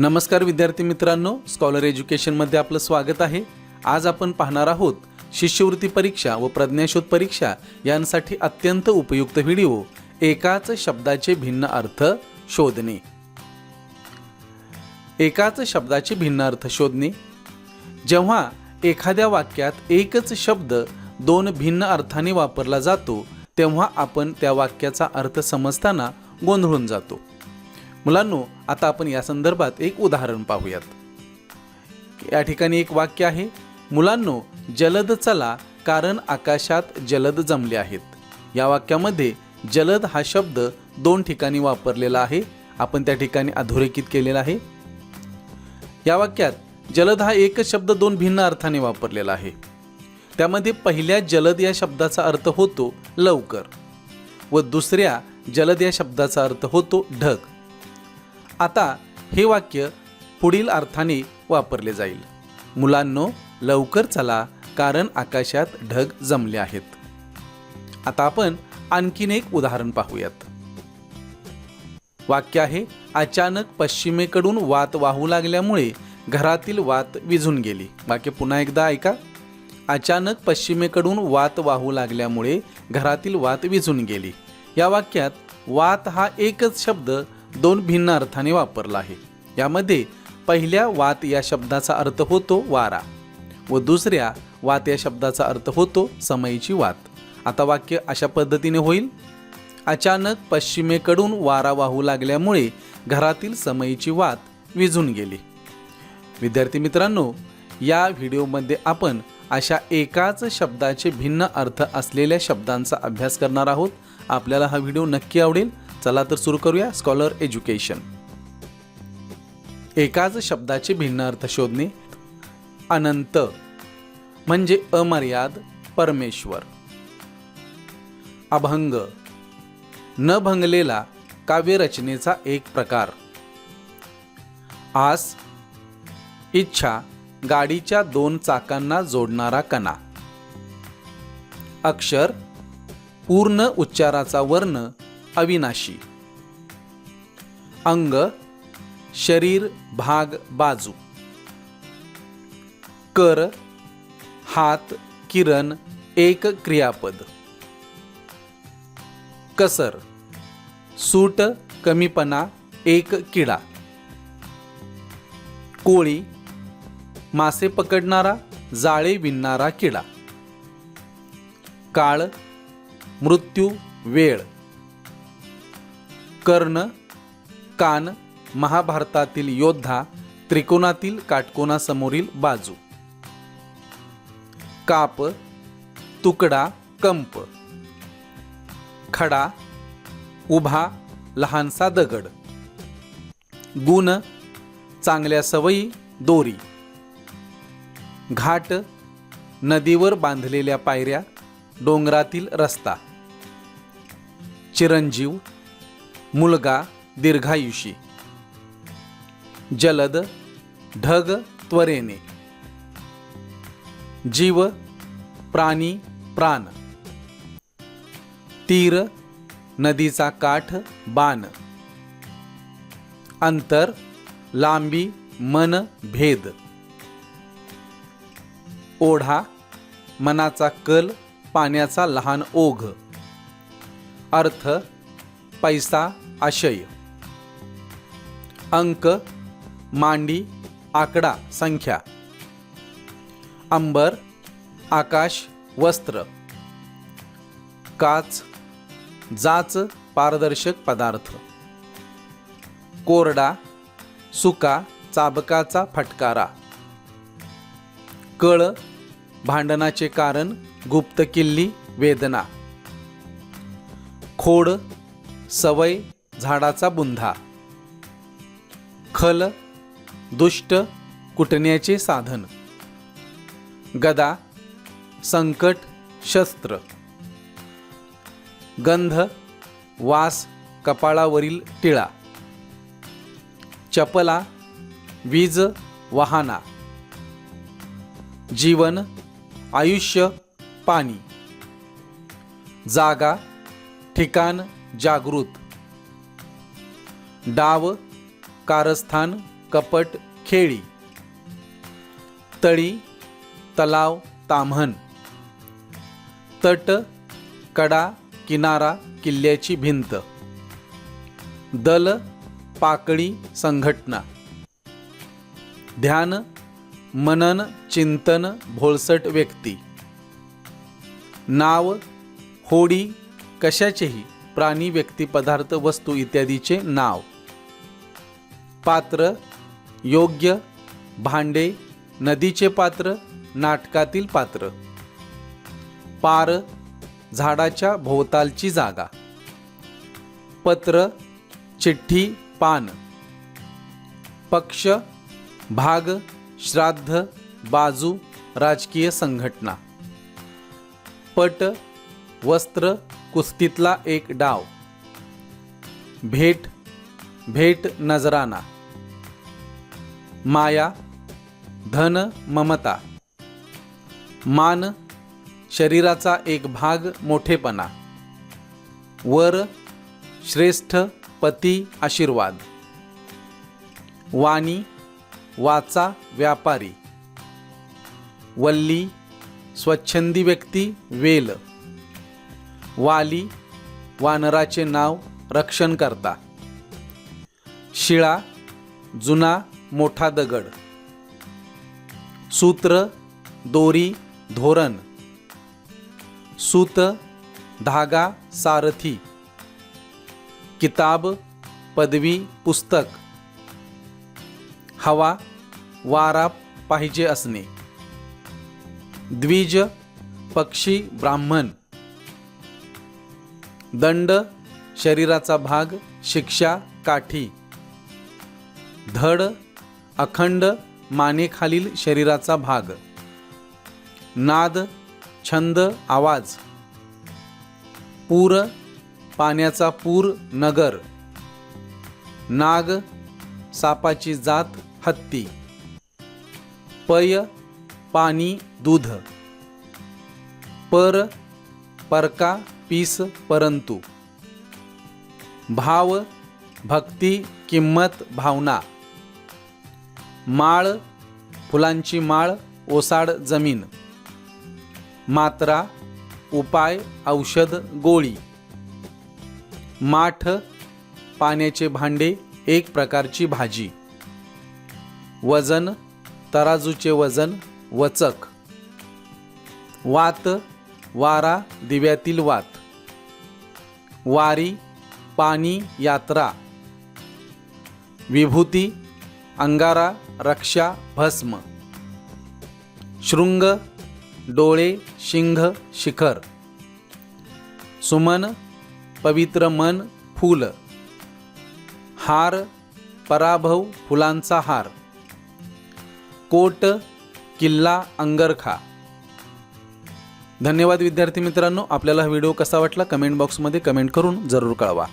नमस्कार विद्यार्थी मित्रांनो स्कॉलर एज्युकेशनमध्ये आपलं स्वागत आहे. आज आपण पाहणार आहोत शिष्यवृत्ती परीक्षा व प्रज्ञाशोध परीक्षा यांसाठी अत्यंत उपयुक्त व्हिडिओ एकाच शब्दाचे भिन्न अर्थ शोधणे. एकाच शब्दाचे भिन्न अर्थ शोधणे. जेव्हा एखाद्या वाक्यात एकच शब्द दोन भिन्न अर्थाने वापरला जातो तेव्हा आपण त्या वाक्याचा अर्थ समजताना गोंधळून जातो. मुलांनो आता आपण या संदर्भात एक उदाहरण पाहूयात. या ठिकाणी एक वाक्य आहे मुलांनो जलद चला कारण आकाशात जलद जमले आहेत. या वाक्यामध्ये जलद हा शब्द दोन ठिकाणी वापरलेला आहे आपण त्या ठिकाणी अधोरेखित केलेला आहे. या वाक्यात जलद हा एकच शब्द दोन भिन्न अर्थाने वापरलेला आहे. त्यामध्ये पहिल्या जलद या शब्दाचा अर्थ होतो लवकर. व दुसऱ्या जलद या शब्दाचा अर्थ होतो ढग. आता हे वाक्य पुढील अर्थाने वापरले जाईल. मुलांनो लवकर चला कारण आकाशात ढग जमले आहेत. आता आपण आणखीन एक उदाहरण पाहूयात. वाक्य आहे अचानक पश्चिमेकडून वात वाहू लागल्यामुळे घरातील वात विझून गेली. वाक्य पुन्हा एकदा ऐका. अचानक पश्चिमेकडून वात वाहू लागल्यामुळे घरातील वात विझून गेली. या वाक्यात वात हा एकच शब्द दोन भिन्न अर्थाने वापरला आहे. यामध्ये पहिल्या वात या शब्दाचा अर्थ होतो वारा व दुसऱ्या वात या शब्दाचा अर्थ होतो समयीची वात. आता वाक्य अशा पद्धतीने होईल. अचानक पश्चिमेकडून वारा वाहू लागल्यामुळे घरातील समयीची वात विझून गेली. विद्यार्थी मित्रांनो या व्हिडिओमध्ये आपण अशा एकाच शब्दाचे भिन्न अर्थ असलेल्या शब्दांचा अभ्यास करणार आहोत. आपल्याला हा व्हिडिओ नक्की आवडेल. चला तर सुरू करूया स्कॉलर एज्युकेशन. एकाच शब्दाचे भिन्न अर्थ शोधणे अनंत म्हणजे अमर्याद परमेश्वर. अभंग न भंगलेला काव्यरचनेचा एक प्रकार. आस इच्छा गाडीच्या दोन चाकांना जोडणारा कणा. अक्षर पूर्ण उच्चाराचा वर्ण अविनाशी. अंग शरीर भाग बाजू. कर हात किरण एक क्रियापद. कसर सूट कमीपणा एक किडा. कोळी मासे पकडणारा जाळे विणणारा किडा. काळ मृत्यू वेळ. कर्ण कान महाभारतातील योद्धा त्रिकोणातील काटकोनासमोरील बाजू. काप तुकडा कंप. खडा उभा लहानसा दगड. गुण चांगल्या सवयी दोरी. घाट नदीवर बांधलेल्या पायऱ्या डोंगरातील रस्ता. चिरंजीव मुलगा दीर्घायुषी. जलद ढग त्वरेने. जीव प्राणी प्राण. तीर नदीचा काठ बाण. अंतर लांबी मन भेद. ओढा मनाचा कल पाण्याचा लहान ओघ. अर्थ पैसा आशय. अंक मांडी आकडा संख्या. अंबर आकाश वस्त्र. काच जाच पारदर्शक पदार्थ. कोरडा सुका चाबकाचा फटकारा. कळ भांडणाचे कारण गुप्त किल्ली वेदना. खोड सवय झाडाचा बुंधा. खल दुष्ट कुटण्याचे साधन. गदा संकट शस्त्र. गंध वास कपाळावरील टिळा. चपला वीज वाहना. जीवन आयुष्य पाणी. जागा ठिकाण जागृत. डाव कारस्थान कपट खेळी. तळी तलाव ताम्हण तट कडा किनारा किल्ल्याची भिंत. दल पाकळी संघटना. ध्यान मनन चिंतन भोळसट व्यक्ती. नाव होडी कशाचेही. प्राणी व्यक्ती पदार्थ वस्तू इत्यादीचे नाव. पात्र योग्य भांडे नदीचे पात्र नाटकातील पात्र. पार झाडाच्या भोवतालची जागा. पत्र चिठ्ठी पान. पक्ष भाग श्राद्ध बाजू राजकीय संघटना. पट वस्त्र कुस्तीतला एक डाव. भेट भेट नजराना. माया धन ममता. मान शरीराचा एक भाग मोठेपणा. वर श्रेष्ठ पती आशीर्वाद. वाणी वाचा व्यापारी. वल्ली स्वच्छंदी व्यक्ती वेल. वाली वानराचे नाव रक्षण करता. शिळा जुना मोठा दगड. सूत्र दोरी धोरण. सूत धागा सारथी. किताब पदवी पुस्तक. हवा वारा पाहिजे असणे. द्विज पक्षी ब्राह्मण. दंड शरीराचा भाग शिक्षा काठी. धड अखंड मानेखालील शरीराचा भाग. नाद छंद आवाज. पूर पाण्याचा पूर नगर. नाग सापाची जात हत्ती. पय पाणी दूध. पर परका पीस परंतु. भाव भक्ती किंमत भावना. माळ फुलांची माळ ओसाड जमीन. मात्रा उपाय औषध गोळी. माठ पाण्याचे भांडे एक प्रकारची भाजी. वजन तराजूचे वजन वचक. वात वारा दिव्यातील वात. वारी पाणी यात्रा विभूती अंगारा रक्षा भस्म शृंग डोळे शिंग शिखर सुमन पवित्र मन फूल हार पराभव फुलांचा हार कोट किल्ला अंगरखा धन्यवाद विद्यार्थी मित्रांनो. आपल्याला हा व्हिडिओ कसा वाटला कमेंट बॉक्समध्ये कमेंट करून जरूर कळवा.